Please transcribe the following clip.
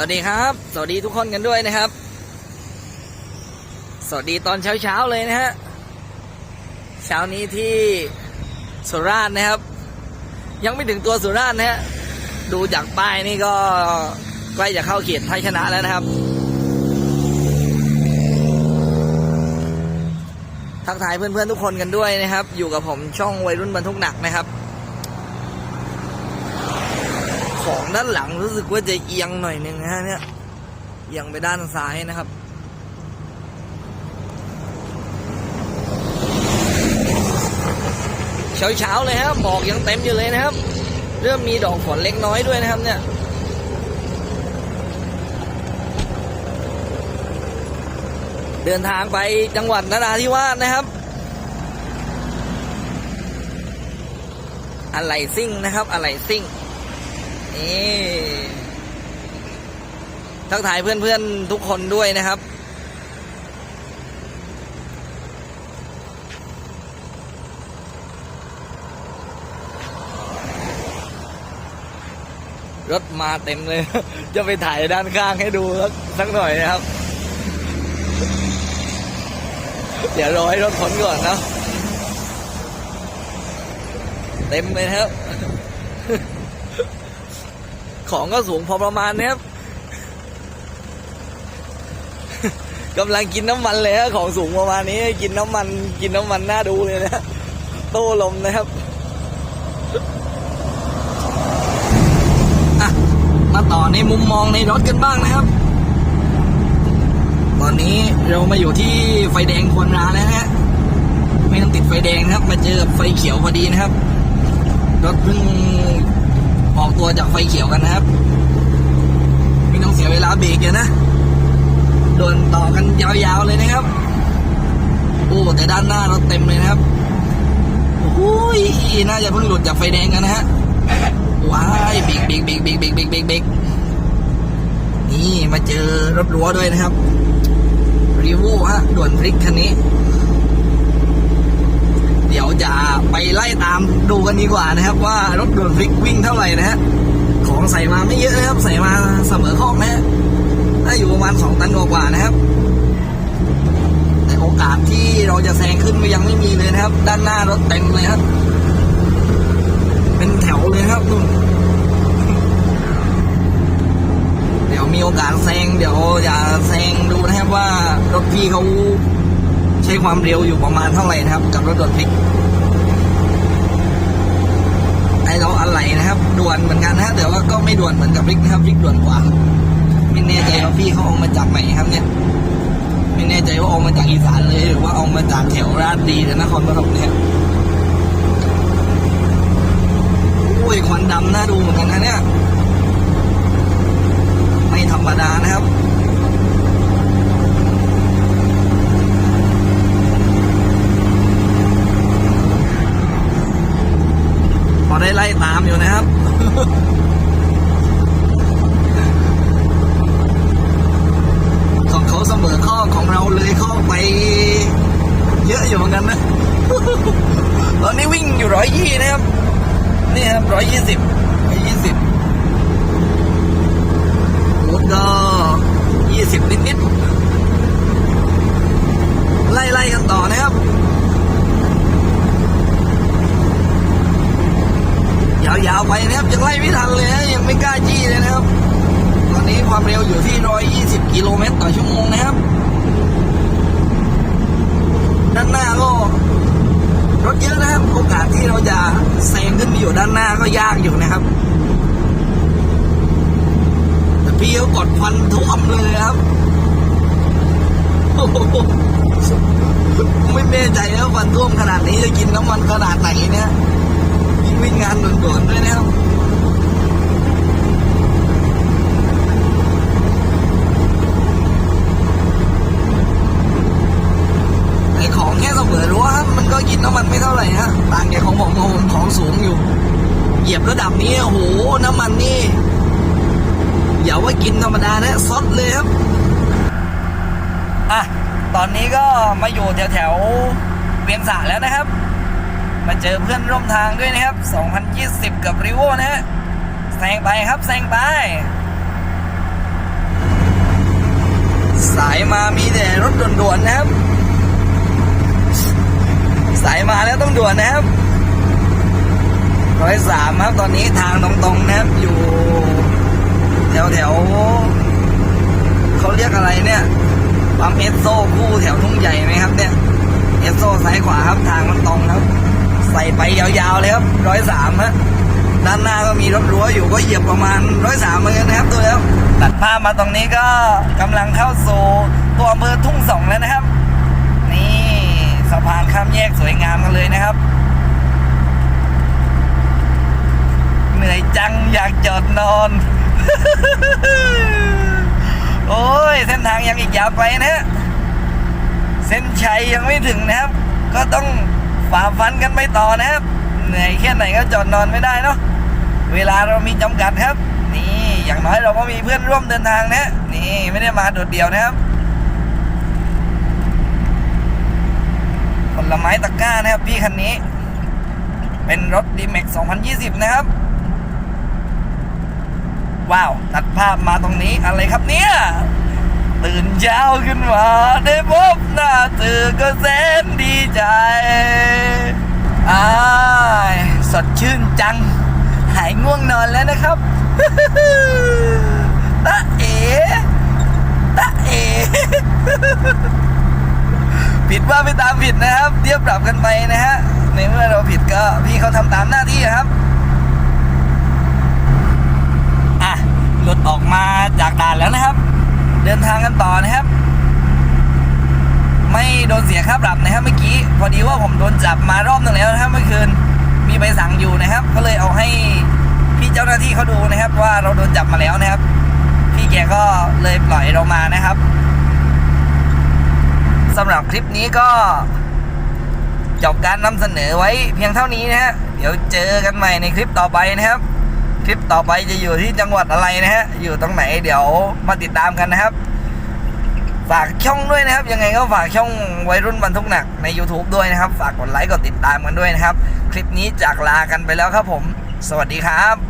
วัสดีครับ สวัสดีทุกคนกันด้วยนะครับ สวัสดีตอนเช้าๆเลยนะฮะ เช้านี้ที่สุราษฎร์นะครับ ยังไม่ถึงตัวสุราษฎร์นะฮะ ดูจากป้ายนี่ก็ใกล้จะเข้าเขตไทยชนะแล้วนะครับ ทักทายเพื่อนๆทุกคนกันด้วยนะครับ อยู่กับผมช่องวัยรุ่นบรรทุกหนักนะครับ ของด้านหลังรู้สึกว่าจะเอียงหน่อยหนึ่งนะฮะเนี่ยเอียงไปด้านซ้ายนะครับเช้าๆเลยครับหมอกยังเต็มอยู่เลยนะครับ เริ่มมีดอกฝนเล็กน้อยด้วยนะครับเนี่ยเดินทางไปจังหวัดนราธิวาสนะครับ อะไรซิ่งนะครับ อะไรซิ่ง นี่ทักทายเพื่อนๆทุกคนด้วยนะครับ รถมาเต็มเลย จะไปถ่ายด้านข้างให้ดูสักสักหน่อยนะครับ เดี๋ยวรอให้รถพ้นก่อนนะเต็มเลยครับ ของก็สูงพอประมาณนะครับกำลังกินน้ำมันเลยฮะของสูงประมาณนี้ กินน้ำมัน กินน้ำมันน่าดูเลยนะโต้ลมนะครับมาต่อในมุมมองในรถกันบ้างนะครับ ตอนนี้เรามาอยู่ที่ไฟแดงควรราแล้วฮะไม่ต้องติดไฟแดงนะครับ มาเจอไฟเขียวพอดีนะครับรถเพิ่ง ออกตัวจากไฟเขียวกันนะครับ ไม่ต้องเสียเวลาเบรกเลยนะโดนต่อกันยาวๆเลยนะครับโอ้แต่ด้านหน้ารถเต็มเลยนะครับโอ้ยน่าจะเพิ่งหลุดจากไฟแดงกันนะฮะว้ายเบรกเบรกเบรกเบรกเบรกเบรกเบรกเบรกนี่มาเจอรถรั้วด้วยนะครับรีโวฮะด่วนพลิกคันนี้ จะไปไล่ตามดูกันดีกว่านะครับ ว่ารถด่วนพลิกวิ่งเท่าไหร่นะฮะของใส่มาไม่เยอะนะครับ ใส่มาเสมอข้องนะฮะถ้าอยู่ประมาณสองตันกว่านะครับแต่โอกาสที่เราจะแซงขึ้นก็ยังไม่มีเลยนะครับ ด้านหน้ารถเต็มเลยครับ เป็นแถวเลยครับนู่นเดี๋ยวมีโอกาสแซงเดี๋ยวจะแซงดูนะครับว่ารถพี่เขาใช้ความเร็วอยู่ประมาณเท่าไหร่นะครับ กับรถด่วนพลิก ไอเราอะไรนะครับด่วนเหมือนกันนะแต่ว่าก็ไม่ด่วนเหมือนกับพลิกนะครับพลิกด่วนกว่าไม่แน่ใจว่าพี่เขาเอามาจากไหนครับเนี่ยไม่แน่ใจว่าเอามาจากอีสานเลย หรือว่าเอามาจากแถวราชดีนครปฐมเนี่ยโอ้ยควันดำน่าดูเหมือนกันนะเนี่ยไม่ธรรมดานะครับ พอได้ไล่ตามอยู่นะครับ ของเขาเสมอข้อของเราเลยข้อไป เยอะอยู่เหมือนกันนะ ตอนนี้วิ่งอยู่ร้อยยี่นะครับ นี่ค ร้อยยี่สิบร้อยยี่สิบรถก็ยี่สิบนิดๆ ไล่ๆกันต่อนะครับ ยาวๆไปนะครับยังไล่ไม่ทันเลยนะยังไม่กล้าจี้เลยนะครับ ตอนนี้ความเร็วอยู่ที่120กิโลเมตรต่อชั่วโมงนะครับ ด้านหน้าก็ รถเยอะนะครับ โอกาสที่เราจะแซงขึ้นไปอยู่ด้านหน้าก็ยากอยู่นะครับ แต่พี่เขากดควันท่วมเลยครับโอ้โหไม่แน่ใจว่าควันท่วมขนาดนี้จะกินน้ำมันขนาดไหนเนี่ยยิ่งวิ่งงานด่วนๆด้วยนะครับ ไอของแค่เสมอรั้วครับมันก็กินน้ำมันไม่เท่าไหร่ฮะต่างจากของผมของผมของสูงอยู่ เหยียบระดับนี้โอ้โหน้ำมันนี่อย่าว่ากินธรรมดานะซดเลยครับอะตอนนี้ก็มาอยู่แถวแถวเวียงสาแล้วนะครับ มาเจอเพื่อนร่วมทางด้วยนะครับ 2020 กับริโวนะฮะแซงไปครับแซงไป สายมามีแต่รถด่วนๆนะครับ สายมาแล้วต้องด่วนนะครับ ร้อยสามครับตอนนี้ทางตรงๆนะครับอยู่ แถวแถวๆเขาเรียกอะไรเนี่ยปั๊มเอสโซคู่แถวทุ่งใหญ่ไหมครับ เนี่ยเอสโซซ้ายขวาครับทางมันตรงครับ ใส่ไปยาวๆเลยครับร้อยสามฮะด้านหน้าก็มีรถรั้วอยู่ก็เหยียบประมาณร้อยสามเหมือนกันนะครับตัวแล้วตัดภาพมาตรงนี้ก็กำลังเข้าสู่ตัวอำเภอทุ่งสองแล้วนะครับ นี่สะพานข้ามแยกสวยงามกันเลยนะครับ เหนื่อยจังอยากจอดนอน โอ้ย เส้นทางยังอีกยาวไปนะฮะเส้นชัยยังไม่ถึงนะครับ ก็ต้องฝ่าฟันกันไปต่อนะครับ เหนื่อยแค่ไหนก็จอดนอนไม่ได้เนาะเวลาเรามีจำกัดครับ นี่อย่างน้อยเราก็มีเพื่อนร่วมเดินทางนะ นี่ไม่ได้มาโดดเดี่ยวนะครับผลไม้ตะกร้านะครับพี่คันนี้ เป็นรถ d m a x 2020 นะครับ ว้าวตัดภาพมาตรงนี้อะไรครับเนี่ยตื่นเช้าขึ้นมาได้พบหน้าเธอก็แสนดีใจอายสดชื่นจัง หายง่วงนอนแล้วนะครับตะเอตะเอผิดว่าไปตามผิดนะครับเทียบปรับกันไปนะฮะในเมื่อเราผิดก็พี่เขาทำตามหน้าที่ครับ อะ หลุดออกมาจากด่านแล้วนะครับ เดินทางกันต่อนะครับ ไม่โดนเสียค่าปรับนะครับเมื่อกี้ พอดีว่าผมโดนจับมารอบหนึงแล้วนะครับเมื่อคืนมีใบสั่งอยู่นะครับ ก็เลยเอาให้พี่เจ้าหน้าที่เขาดูนะครับ ว่าเราโดนจับมาแล้วนะครับ พี่แกก็เลยปล่อยเรามานะครับสำหรับคลิปนี้ก็จบการนำเสนอไว้เพียงเท่านี้นะฮะเดี๋ยวเจอกันใหม่ในคลิปต่อไปนะครับ ลิปต่อไปจะอยู่ที่จังหวัดอะไรนะฮะ อยู่ตรงไหนเดี๋ยวมาติดตามกันนะครับ ฝากช่องด้วยนะครับ ยังไงก็ฝากช่องวัยรุ่นบรรทุกหนักใน YouTube ด้วยนะครับ ฝากกดไลค์กดติดตามกันด้วยนะครับ คลิปนี้จากลากันไปแล้วครับผม สวัสดีครับ